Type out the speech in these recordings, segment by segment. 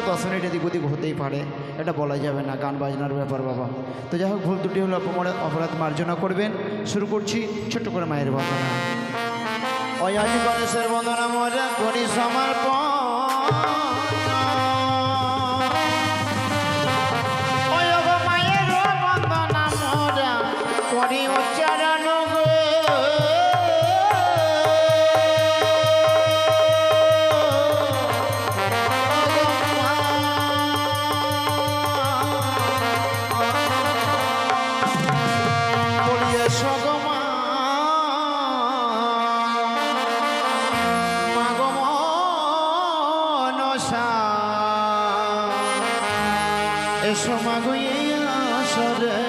দশ মিনিট এদিক ওদিক হতেই পারে। এটা বলা যাবে না, গান বাজনার ব্যাপার বাবা। তো যাই হোক, ভুল ত্রুটি হলে অপরাধ অপরাধ মার্জনা করবেন। শুরু করছি ছোট্ট করে মায়ের বন্দনা। অয়াজ গণেশের বন্দনা মজা করি সমর্পণ। এসো মাগুয়ে আসরে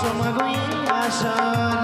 এসো মা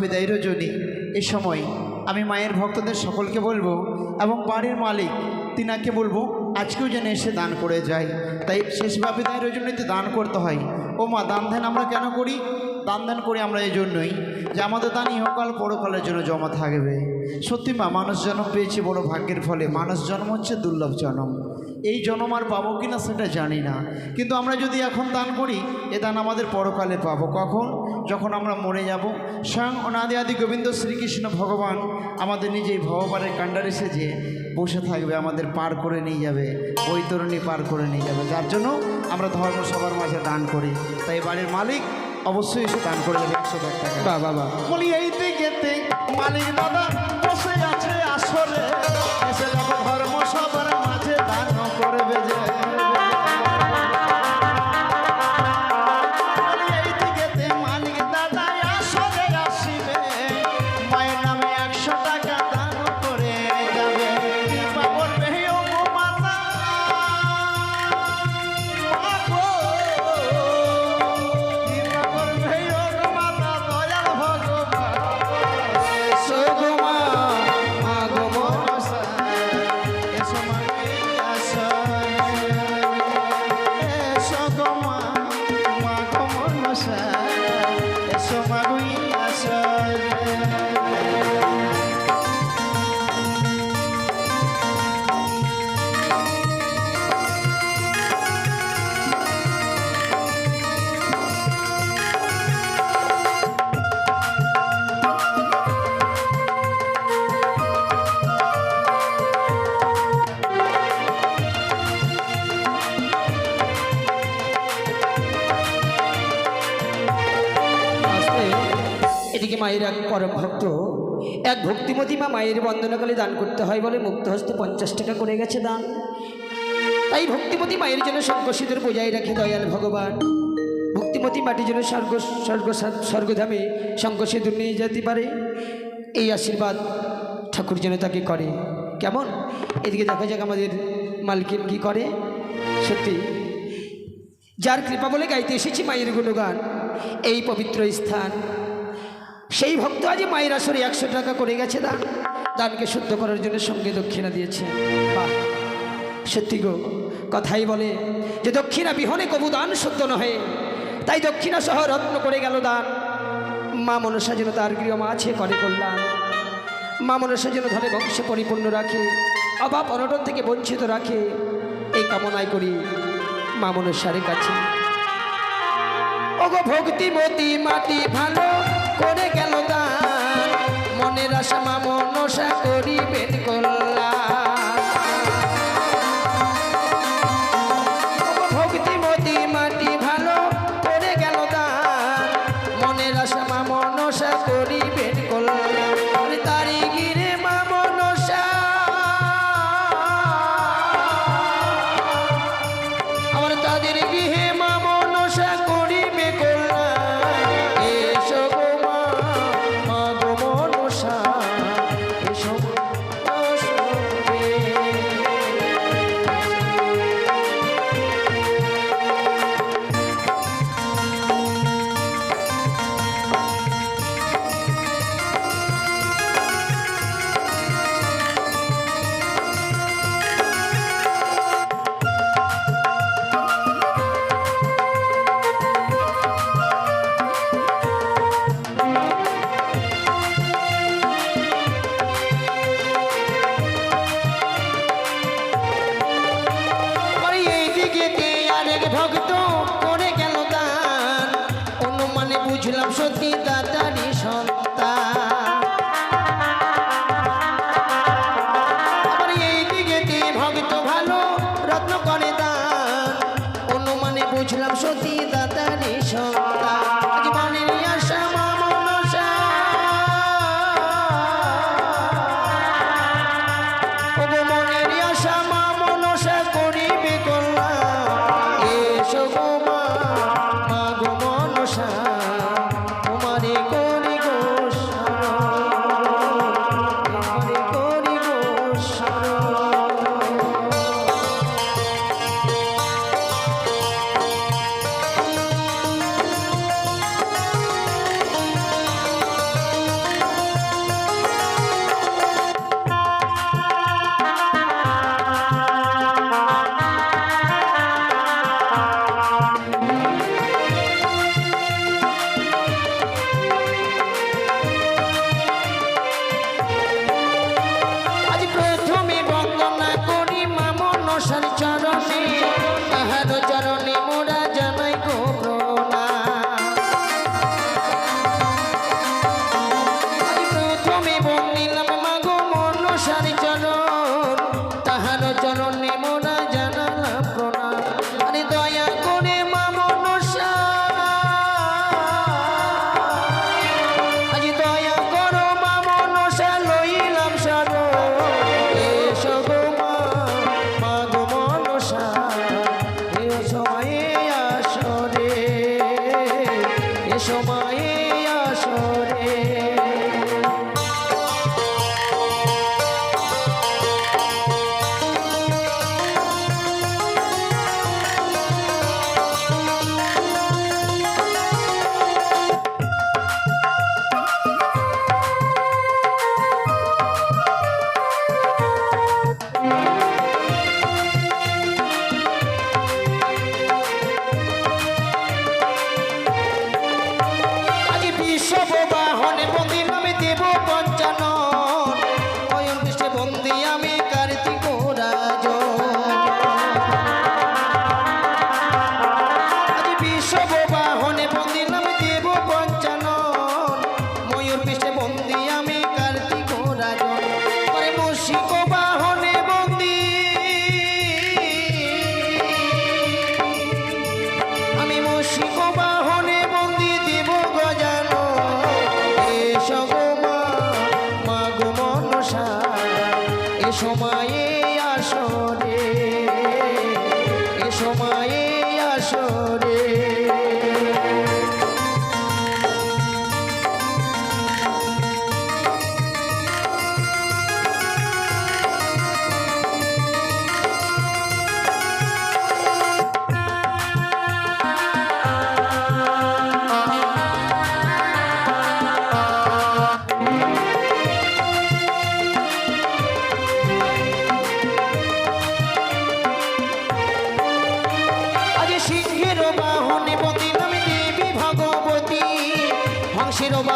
বাবিদায় রজনী এ সময় আমি মায়ের ভক্তদের সকলকে বলব এবং বাড়ির মালিক তিনাকে বলব, আজকেও যেন এসে দান করে যায়। তাই শেষ বাবিদায় রজনীতে দান করতে হয়। ও মা, দান ধ্যান আমরা কেন করি? দান দান করি আমরা এই জন্যই যে আমাদের দান ইহকাল পরকালের জন্য জমা থাকবে। সত্যি মা, মানুষ জন্ম পেয়েছি বড় ভাগ্যের ফলে। মানুষ জন্ম হচ্ছে দুর্লভ জন্ম। এই জন্ম আর পাবো কি না সেটা জানি না। কিন্তু আমরা যদি এখন দান করি, এ দান আমাদের পরকালে পাবো। কখন? যখন আমরা মরে যাব। স্বয়ং অনাদি আদি গোবিন্দ শ্রীকৃষ্ণ ভগবান আমাদের নিজেই ভগবানের কাণ্ডারে সেজে বসে থাকবে, আমাদের পার করে নিয়ে যাবে। বৈতরণী পার করে নিয়ে যাবে। যার জন্য আমরা ধর্ম সবার মাঝে দান করি। তাই বাড়ির মালিক অবশ্যই এসে দান করে দেবে একশো টাকা বা বাবা বলি এইতে গেতে মালিক দাদা বসে মায়ের বন্দনাকালে দান করতে হয় বলে মুক্ত হস্তে পঞ্চাশ টাকা করে গেছে দান। তাই ভক্তিমতী মায়ের জন্য শঙ্কশীদের বোঝাই রাখে দয়াল ভগবান। ভক্তিমতী মাটি যেন স্বর্গ স্বর্গ, স্বর্গধামে শঙ্কসিঁদুর নিয়ে যেতে পারে। এই আশীর্বাদ ঠাকুর যেন তাকে করে। কেমন? এদিকে দেখা যাক আমাদের মালকিন কি করে। সত্যি, যার কৃপা বলে গাইতে এসেছি মায়ের গুণগান, এই পবিত্র স্থান। সেই ভক্ত আজ মায়ের আসরে একশো টাকা করে গেছে দান। দানকে শুদ্ধ করার জন্য সঙ্গে দক্ষিণা দিয়েছে। বাহ, সত্যি গো, কথাই বলে যে দক্ষিণা বিহনে কবু দান শুদ্ধ নহে। তাই দক্ষিণা সহ রত্ন করে গেল দান। মা মনসা যেন তার গৃহ মা আছে করে কল্যাণ। মা মনসা যেন ধরে বংশে পরিপূর্ণ রাখে, অভাব অনটন থেকে বঞ্চিত রাখে। এই কামনায় করি মা মনসার কাছে। ওগো ভক্তিমতী মাটি ভালো। করে গেল দান মনের আশা মা মনসা করিবেন কল্যাণ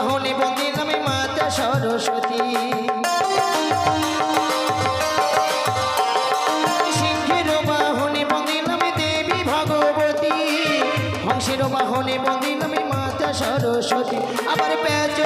বাহনে বন্দে নামে মাতা সরস্বতী। সিংহের বাহনে বন্দে নামে দেবী ভগবতী। হংসের বাহনে বন্দে নামে মাতা সরস্বতী। আবার প্যাচ